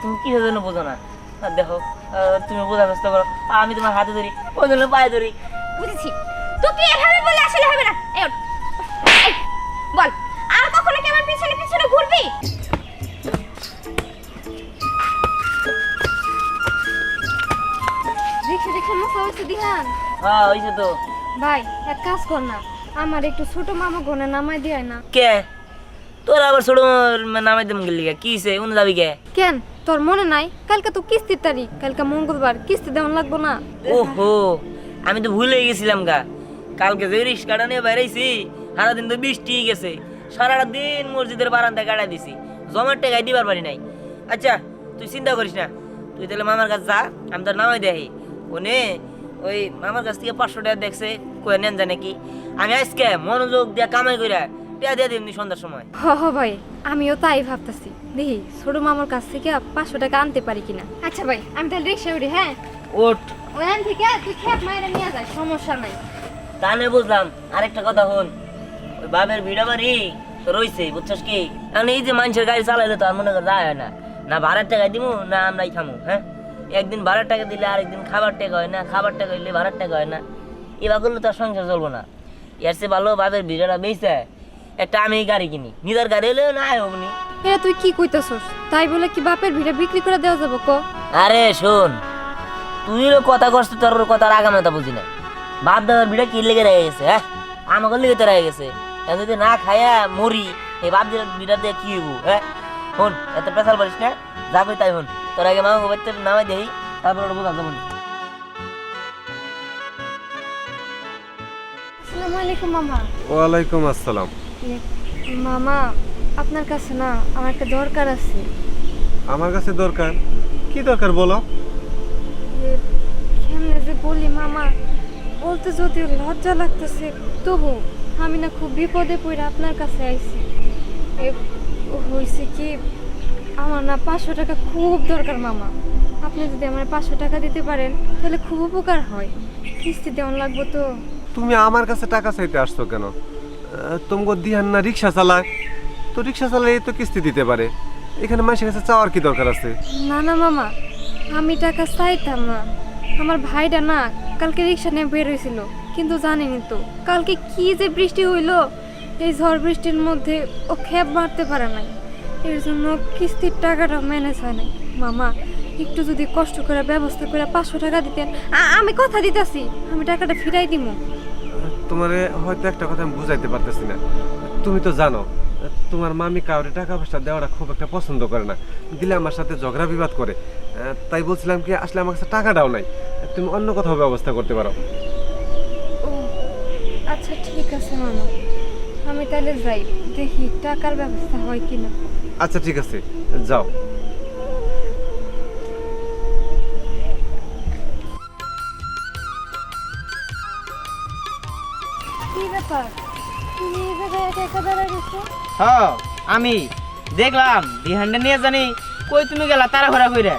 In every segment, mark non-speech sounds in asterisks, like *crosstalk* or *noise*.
তুমি কি জন্য বোঝো না? দেখো তুমি বোঝার চেষ্টা করো। আমি তোমার হাতে ধরি ওই জন্য পায়ে ধরি। বুঝেছি। তুই এভাবে বলে আসলে হবে না? বল আর কখনো কি আমার পিছনে পিছনে ঘুরবি? দেখে মশা হয়েছে দিহান হ্যাঁ হয়েছে তো। ভাই এক কাজ কর না। আমার একটু ছোট মামা ঘনে নামাই দিয়ে না। কে? তোর আবার ছোট নামাই দেম গেলি কি? সে উনি যাবি কে? কেন? তোর মনে নাই? কালকে তো কিস্তির তারিখ। কালকে মঙ্গলবার কিস্তি দেওয়ান লাগবো না। ওহো আমি তো ভুলে গেছিলাম গা। কালকে যে রিক্সাটা নিয়ে বেড়াইছি সারাদিন তো বৃষ্টি গেছে। সারাটা দিন মসজিদের বারান্দায় কাটাই দিছি। জমার টাকায় দিবার পারি নাই। আচ্ছা তুই চিন্তা করিস না। তুই তাহলে মামার কাছে যা আমি তোর নামাই দেখি ওনে ওই মামার কাছ থেকে পাঁচশো টাকা দেখছে কয়ে নেন জানে কি আমি আজকে মনোযোগ দিয়া কামাই কইরা টিয়া দিয়ে দিমনি সন্ধ্যার সময়। হ হ ভাই। আমিও তাই ভাবতেছি। দেখি ছোট মামার কাছ থেকে পাঁচশো টাকা আনতে পারি কিনা। আচ্ছা ভাই আমি তাহলে রিক্সা উঠি হ্যাঁ? ওঠ। ওখান থেকে তুই খেপ মায়েরা নিয়ে যায় সমস্যা নাই। তাহলে বুঝলাম। আরেকটা কথা হন ওই বাবের ভিড়া বাড়ি তো রইছে বুঝছস কি? এখন এই যে মানুষের গাড়ি চালাইলে তো আর মনে কর যায় না। না ভাড়ার টাকা দিমু না আমরাই খামু হ্যাঁ? একদিন ভাড়ার টাকা দিলে আরেকদিন খাবার টাকা হয় না খাবার টাকা হইলে ভাড়ার টাকা হয় না। এবার করলে তো আর সংসার চলবো না। এর চেয়ে ভালো বাবের ভিড়াটা বেঁচে। একটা আমি গাড়ি কিনি। নিজের গাড়ি হলেও না হোকনি এরা তুই কি কইতেছস? তাই বলে কি বাপের ভিড়ে বিক্রি করে দেওয়া যাব ক? আরে শোন। তুই কথা করছিস তোর কথা কথার আগামাতা বুঝি না বাপ দাদার ভিড়ে কি লেগে রয়ে গেছে হ্যাঁ? আমাকে লেগে তো রয়ে গেছে। যদি না খায়া মরি এই বাপ দাদার ভিড়া দিয়ে কি হইব হ্যাঁ? হন এত পেশাল পারিস না যাবে তাই হন তোর আগে মামাকে বাড়িতে নামাই দেই তারপর ওটা বোঝা যাব আসসালামু আলাইকুম মামা। ওয়ালাইকুম আসসালাম। মামা আপনার কাছে না আমার একটা দরকার আছে। আমার কাছে দরকার? কি দরকার বলো? কেমনে যে বলি মামা বলতে যদিও লজ্জা লাগতেছে তবু আমি না খুব বিপদে পড়ে আপনার কাছে আইছি। হয়েছে কি আমার না পাঁচশো টাকা খুব দরকার মামা। আপনি যদি আমার পাঁচশো টাকা দিতে পারেন তাহলে খুব উপকার হয়। কিস্তি দেওয়ান লাগবো তো। তুমি আমার কাছে টাকা চাইতে আসছো কেন? তোমাকে দিহান না রিক্সা চালায়। তো রিক্সা চালায় তো কিস্তি দিতে পারে। এখানে মানুষের কাছে চাওয়ার কি দরকার আছে? না না, মামা, আমি টাকা চাইতাম না। আমার ভাইটা না কালকে রিক্সা নিয়ে বের হয়েছিল, কিন্তু জানিনি তো। কালকে কি যে বৃষ্টি হইল, এই ঝড় বৃষ্টির মধ্যে ও খেপ মারতে পারে নাই। এর জন্য কিস্তির টাকাটা ম্যানেজ হয় নাই। মামা, একটু যদি কষ্ট করে ব্যবস্থা করে পাঁচশো টাকা দিতেন। আমি কথা দিতেছি, আমি টাকাটা ফিরাই দিব তোমারে হয়তো একটা কথা আমি বুঝাইতে পারতেছি না। তুমি তো জানো তোমার মামি কাউরে টাকা পয়সা দেওয়াটা খুব একটা পছন্দ করে না। দিলে আমার সাথে ঝগড়া বিবাদ করে। তাই বলছিলাম কি আসলে আমার কাছে টাকাটাও নাই। তুমি অন্য কোথাও ব্যবস্থা করতে পারো। আচ্ছা ঠিক আছে মামা। আমি তাহলে যাই। দেখি টাকার ব্যবস্থা হয় কিনা। আচ্ছা ঠিক আছে যাও। ব্যাপার? তুমি এই একা একা দাঁড়ায় গেছো? হ্যাঁ আমি দেখলাম বিহানটা নিয়ে জানি কই তুমি গেলা তারা ঘোরা কইরা।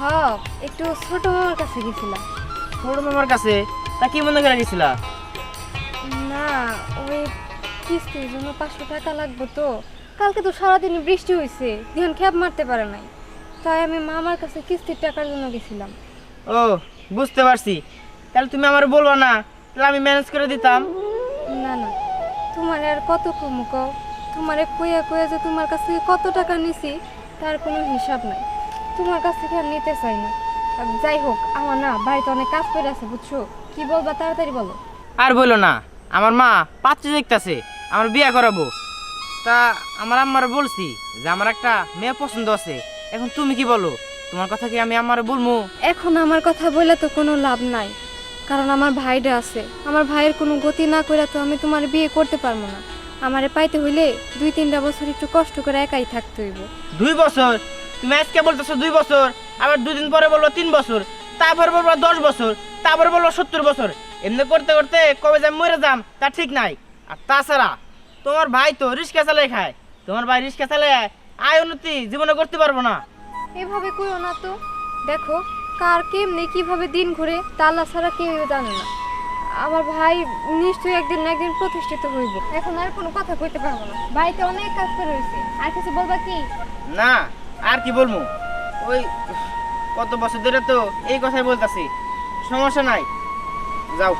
হ্যাঁ একটু ছোট মামার কাছে গেছিলাম। ছোট মামার কাছে? তা কি মনে করে গেছিলা? না ওই কিস্তির জন্য পাঁচশো টাকা লাগবে তো। কালকে তো সারাদিন বৃষ্টি হয়েছে ধ্যান খ্যাপ মারতে পারে নাই। তাই আমি মামার কাছে কিস্তির টাকার জন্য গেছিলাম। ও বুঝতে পারছি। তাহলে তুমি আমার বলবা না তাহলে আমি ম্যানেজ করে দিতাম। না না। তোমার আর কত কম কও? তোমারে কইয়া কইয়া যে তোমার কাছ থেকে কত টাকা নিছি তার কোনো হিসাব নাই। তোমার কাছ থেকে আর নিতে চাই না। যাই হোক আমার না বাড়িতে অনেক কাজ করে আছে বুঝছ? কি বলবা তাড়াতাড়ি বলো। আর বলো না আমার মা পাত্রী দেখতাছে আমার বিয়ে করাবো। তা আমার আম্মার বলছি যে আমার একটা মেয়ে পছন্দ আছে এখন তুমি কি বলো? তোমার কথা কি আমি আমার বলব এখন আমার কথা বলে তো কোনো লাভ নাই। কারণ আমার ভাইটা আছে। আমার ভাইয়ের কোনো গতি না করে তো আমি তোমার বিয়ে করতে পারব না। আমারে পাইতে হইলে দুই তিনটা বছর একটু কষ্ট করে একাই থাকতে হইব। দুই বছর? তুমি আজকে বলতেছো দুই বছর আবার দুদিন পরে বলব তিন বছর তারপর বলব দশ বছর তারপর বলব সত্তর বছর। এমনি করতে করতে কবে যাম মরে যাম তা ঠিক নাই। আর তাছাড়া তোমার ভাই তো রিক্সা চালাই খায়। তোমার ভাই রিক্সা চালায় আয় উন্নতি জীবনে করতে পারব না। এভাবে কইও না তো। দেখো কার কেমনি কীভাবে দিন ঘুরে তা আল্লাহ ছাড়া কেউ জানে না। আমার ভাই নিশ্চয়ই একদিন না একদিন প্রতিষ্ঠিত হইব। এখন আর কোনো কথা কইতে পারব না। বাড়িতে অনেক কাজ করে রয়েছে। আর কিছু বলবা কি? না আর কি বলব? ওই কত বছর ধরে তো এই কথাই বলতাছি। সমস্যা নাই। যাও।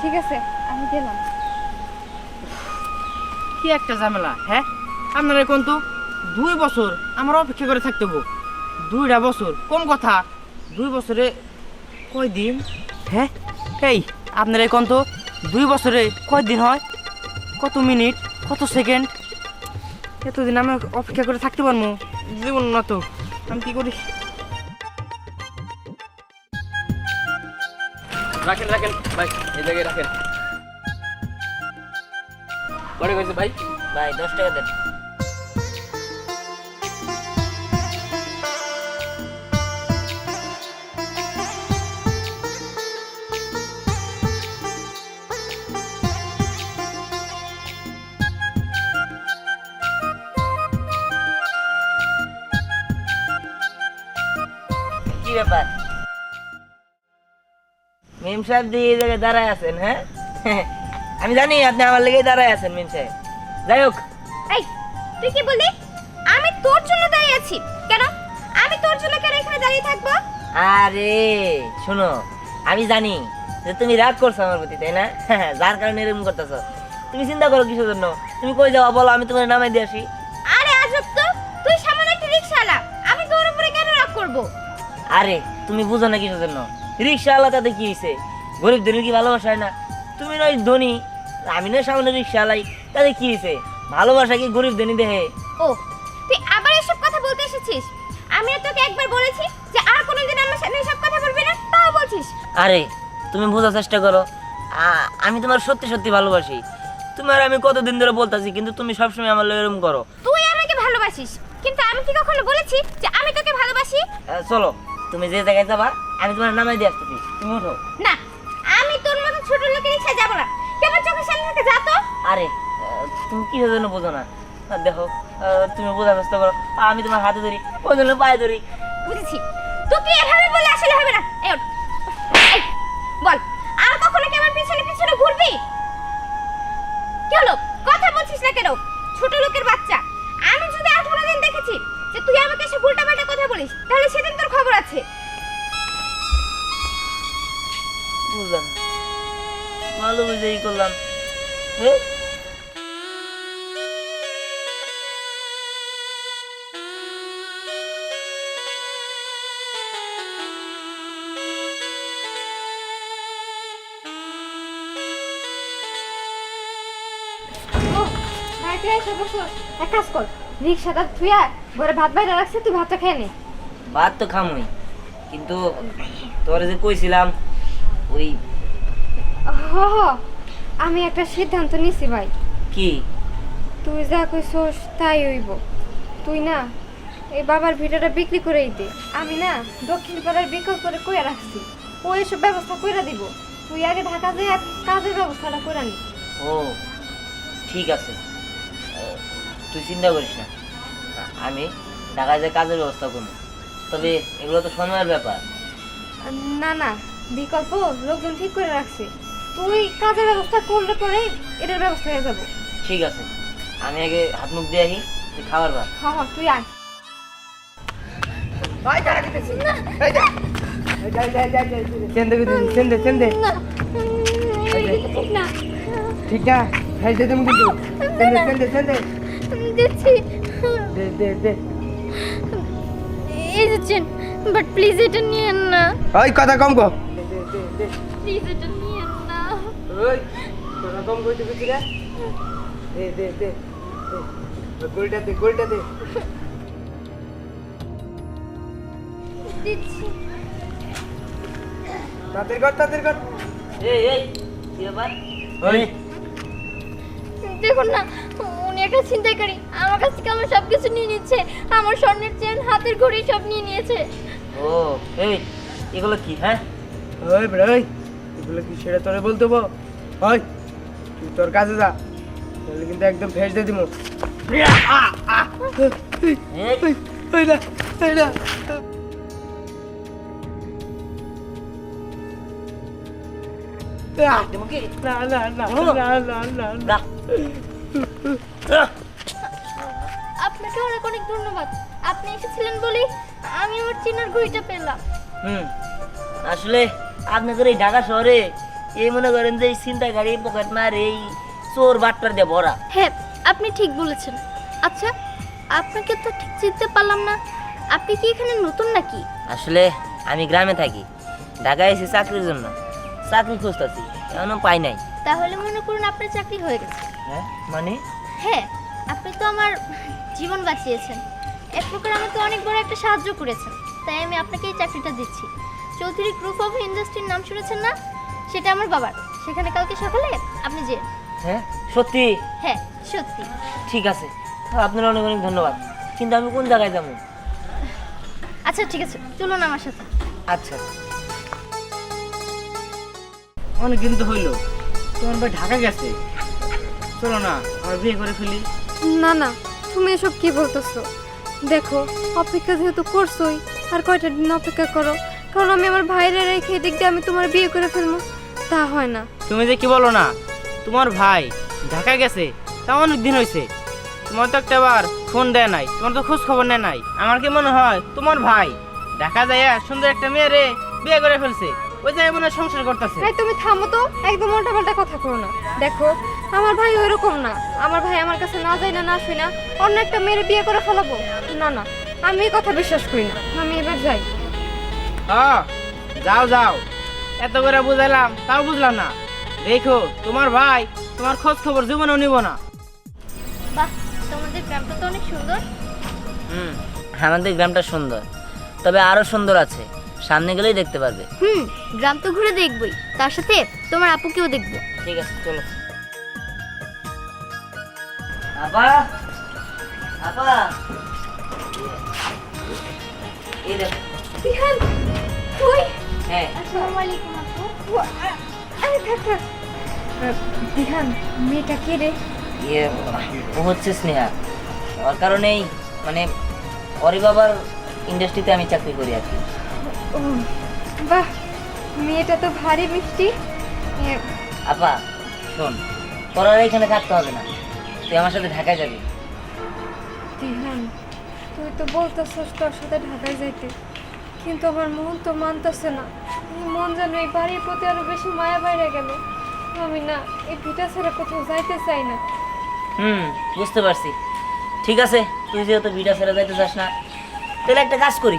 ঠিক আছে আমি গেলাম। কি একটা ঝামেলা হ্যাঁ? আপনারা কোন তো দুই বছর আমার অপেক্ষা করে থাকতে হব দুইটা বছর কোন কথা? দুই বছরে কয় দিন? হ্যাঁ? এই আপনারা কোন তো দুই বছরে কয় দিন হয়? কত মিনিট? কত সেকেন্ড? এতদিন আমি অপেক্ষা করে থাকতে পারব। জীবন না তো। আমি কি করি? রাখেন রাখেন। ভাই এই জায়গায় রাখেন। পরে কইছে ভাই? ভাই দশ টাকা দেন। কি ব্যাপার। মিম সাহেব দিয়ে এই জায়গায় দাঁড়ায় আছেন হ্যাঁ? *laughs* আমি জানি আপনি আমার লেগে দাঁড়ায় আছেন মিম সাহেব। যাই হোক। এই তুই কি বললি? আমি তোর জন্য দাঁড়িয়ে আছি। কেন? আমি তোর জন্য কেন এখানে দাঁড়িয়ে থাকব? আরে শোনো আমি জানি যে তুমি রাগ করছ আমার প্রতি তাই না? *laughs* যার কারণে এরকম করতেছো। তুমি চিন্তা করো কিসের জন্য? তুমি কই যাওয়া বলো আমি তোমার নামাই দিয়ে আসি। আরে আজব তো তুই সামান্য একটা রিকশাওয়ালা। আমি তোর উপরে কেন রাগ করব? আরে তুমি বুঝো না কিসের জন্য? রিক্সাওয়ালা তাতে কি হয়েছে গরিব গরিবদের কি ভালোবাসা হয় না? তুমি নয় ধনী আমি না সামনে রিক্সাওয়ালাই তাতে কি হয়েছে ভালোবাসা কি গরিব ধনী দেহে? ও তুই আবার এসব কথা বলতে এসেছিস? আমি তোকে একবার বলেছি যে আর কোনোদিন আমার সামনে এসব কথা বলবি না তাও বলছিস। আরে তুমি বোঝার চেষ্টা করো। আমি তোমার সত্যি সত্যি ভালোবাসি। তোমার আমি কতদিন ধরে বলতাছি কিন্তু তুমি সবসময় আমার লগে এরকম করো। তুই আমাকে ভালোবাসিস কিন্তু আমি কি কখনো বলেছি যে আমি তোকে ভালোবাসি? চলো। তুমি যে জায়গায় যাবা আমি তোমার নামে দিয়ে আসতেছি। তুমি ওঠো না আমি তোর মতো ছোট লোকের রিক্সায় যাব না। কেমন চোখের সামনে থেকে যা তো। আরে তুমি কি জন্য বোঝো না। দেখো তুমি বোঝা চেষ্টা করো। আমি তোমার হাতে ধরি ওই জন্য পায়ে ধরি। বুঝেছি। তোকে এভাবে বলে আসলে হবে না। এই ওঠ। এই, এসে বসো। এক কাজ কর রিক্সাটা থুয়া ঘরে ভাত বাইরে রাখছে তুই ভাতটা খেয়ে নে। ভাত তো খামই কিন্তু তোরে যে কইছিলাম ওই হ আমি একটা সিদ্ধান্ত নিছি ভাই। কি? তুই যা কইছস তাই হইব। তুই না এই বাবার ভিটাটা বিক্রি করেই দে। আমি না দক্ষিণ পাড়ার বিকল্প করে কইয়া রাখছি। ও এসব ব্যবস্থা কইরা দিব। তুই আগে ঢাকা যে কাজের ব্যবস্থাটা করে নি। ও ঠিক আছে। তুই চিন্তা করিস না। আমি ঢাকায় যে কাজের ব্যবস্থা করব। তবে এগুলো তো সময়ের ব্যাপার। না না বিকল্প লোকজন ঠিক করে রাখছে। তুই কাজের ব্যবস্থা করলে পরে এটার ব্যবস্থা হয়ে যাবে। ঠিক আছে। আমি আগে হাত মুখ দিয়ে আহি তুই খাবার ভাত হ হ তুই আয়। ঠিক না দিচ্ছি। দে দে দে। এই দিচ্ছেন বাট প্লিজ এটা নিয়েন না। ওই কথা কম কো। প্লিজ এটা নিয়েন না। ওই কথা কম কইতে কইতে রে দে দে দে। গোলটা দে গোলটা দে। দিচ্ছি। তাদের কর তাদের কর। এই এই কি ব্যাপার ওই দেখুন না একটা ছিনতাইকারী আমার কাছ থেকে আমার সব কিছু নিয়ে নিচ্ছে। আমার স্বর্ণের চেন হাতের ঘড়ি সব নিয়ে নিয়েছে। ও এই এগুলো কি হ্যাঁ? ওই বড় ওই এগুলো কি সেটা তোরে বলতে বো ওই তুই তোর কাছে যা। তাহলে কিন্তু একদম ফেস দিয়ে দিমু ওই না ওই না না না না না। না। আপনাকে অনেক অনেক ধন্যবাদ। আপনি এসেছিলেন বলেই আমি আমার চিনার ঘুড়িটা পেলাম। হুম আসলে আপনাদের এই ঢাকা শহরে এই মনে করেন যে এই চিন্তা গাড়ি পকেট মার এই চোর বাটপার দিয়ে ভরা। হ্যাঁ আপনি ঠিক বলেছেন। আচ্ছা আপনাকে তো ঠিক চিনতে পারলাম না। আপনি কি এখানে নতুন নাকি? আসলে আমি গ্রামে থাকি। ঢাকায় এসে চাকরির জন্য। চাকরি খুঁজতেছি এখনও পাই নাই। তাহলে মনে করুন আপনার চাকরি হয়ে গেছে। হ্যাঁ মানে? হ্যাঁ আপনি তো আমার জীবন বাঁচিয়েছেন। এক প্রকার আমাকে অনেক বড় একটা সাহায্য করেছেন। তাই আমি আপনাকে এই চাকরিটা দিচ্ছি। চৌধুরী গ্রুপ অফ ইন্ডাস্ট্রির নাম শুনেছেন না? সেটা আমার বাবার। সেখানে কালকে সকালে আপনি যে হ্যাঁ সত্যি? হ্যাঁ সত্যি। ঠিক আছে আপনার অনেক অনেক ধন্যবাদ। কিন্তু আমি কোন জায়গায় যাব? আচ্ছা ঠিক আছে চলুন আমার সাথে। আচ্ছা। অনেক দিন তো হইল। তোমার ভাই ঢাকা গেছে? চলো না আমরা বিয়ে করে ফেলি। না না তুমি এসব কি বলতেছো? দেখো অপেক্ষা যেহেতু করছোই আর কয়টা দিন অপেক্ষা করো কারণ আমি আমার ভাইরে রেখে দিক দিয়ে আমি তোমার বিয়ে করে ফেলব। তা হয় না। তুমি যে কি বলো না তোমার ভাই ঢাকা গেছে তা অনেক দিন হয়েছে তোমার তো একটা বার ফোন দেয় নাই তোমার তো খোঁজ খবর নেয় নাই। আমার কি মনে হয় তোমার ভাই ঢাকা যায় সুন্দর একটা মেয়েরে বিয়ে করে ফেলছে? ওই জায়গায় মনে সংসার করতেছে। ভাই তুমি থামো তো একদম উল্টাপাল্টা কথা করো না। দেখো আমার ভাই ওইরকম না। আমার ভাই আমার কাছে না যায় না না শুই না অন্য একটা মেয়ের বিয়ে করে ফেলাবো। না না আমি এই কথা বিশ্বাস করি না। আমি এবার যাই। হ্যাঁ যাও যাও। এত করে বুঝাইলাম তাও বুঝলাম না। দেখো তোমার ভাই তোমার খোঁজ খবর জীবনেও নিব না। বাহ তোমাদের গ্রামটা তো অনেক সুন্দর। হুম আমাদের গ্রামটা সুন্দর। তবে আরও সুন্দর আছে। সামনে গেলেই দেখতে পারবে। হুম গ্রাম তো ঘুরে দেখবই। তার সাথে তোমার আপুকেও দেখব। ঠিক আছে চলো। আপা আপা। এই দেখো। বিহান তুই? হ্যাঁ। আসসালামু আলাইকুম আপু। আরে থাক থাক। বিহান মেয়েটা কে রে? ইয়ে ও হচ্ছে স্নেহা। ওর কারণেই মানে ওরই বাবার ইন্ডাস্ট্রিতে আমি চাকরি করি আর কি। ও বাহ মেয়েটা তো ভারী মিষ্টি। আপা শোন তোর আর এখানে থাকতে হবে না। তুই আমার সাথে ঢাকায় যাবি। দিহান তুই তো বলতেছস তোর সাথে ঢাকায় যাইতে। কিন্তু আমার মন তো মানতেছে না। মন যেন এই বাড়ির প্রতি আরও বেশি মায়া বাইরে গেল। আমি না এই ভিটা ছাড়া কোথাও যাইতে চাই না। হুম বুঝতে পারছি। ঠিক আছে তুই যেহেতু বিটা ছেড়ে যাইতে চাস না তাহলে একটা কাজ করি।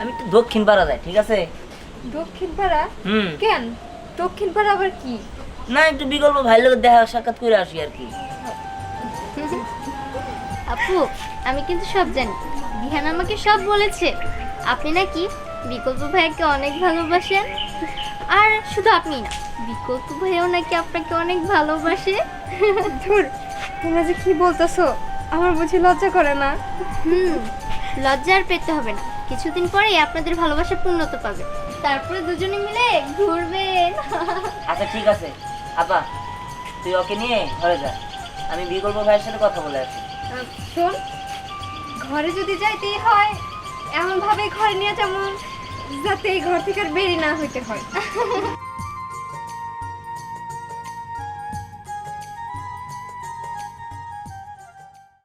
আমি একটু দক্ষিণ পাড়া যাই ঠিক আছে? দক্ষিণ পাড়া? হুম। কেন? দক্ষিণ পাড়া আবার কি? না একটু বিকল্প ভাই লোকের দেখা সাক্ষাৎ করে আসি আর কি। আপু আমি কিন্তু সব জানি। বিহান আমাকে সব বলেছে। আপনি নাকি বিকল্প ভাইয়াকে অনেক ভালোবাসেন? আর শুধু আপনি না বিকল্প ভাইয়াও নাকি আপনাকে অনেক ভালোবাসে? ধুর তোমরা যে কি বলতেছো আমার বুঝি লজ্জা করে না। হুম লজ্জা আর পেতে হবে না। কিছুদিন পরেই আপনাদের ভালোবাসা পূর্ণতা পাবে। তারপরে দুজনে মিলে ঘুরবেন আচ্ছা ঠিক আছে। আপা তুই ওকে নিয়ে ঘরে যা। আমি বিকল্প ভাইয়ের সাথে কথা বলে আছি শোন ঘরে যদি যাইতেই হয় এমন ভাবে ঘরে নিয়ে যেমন যাতে এই ঘর থেকে আর বেরিয়ে না হইতে হয়।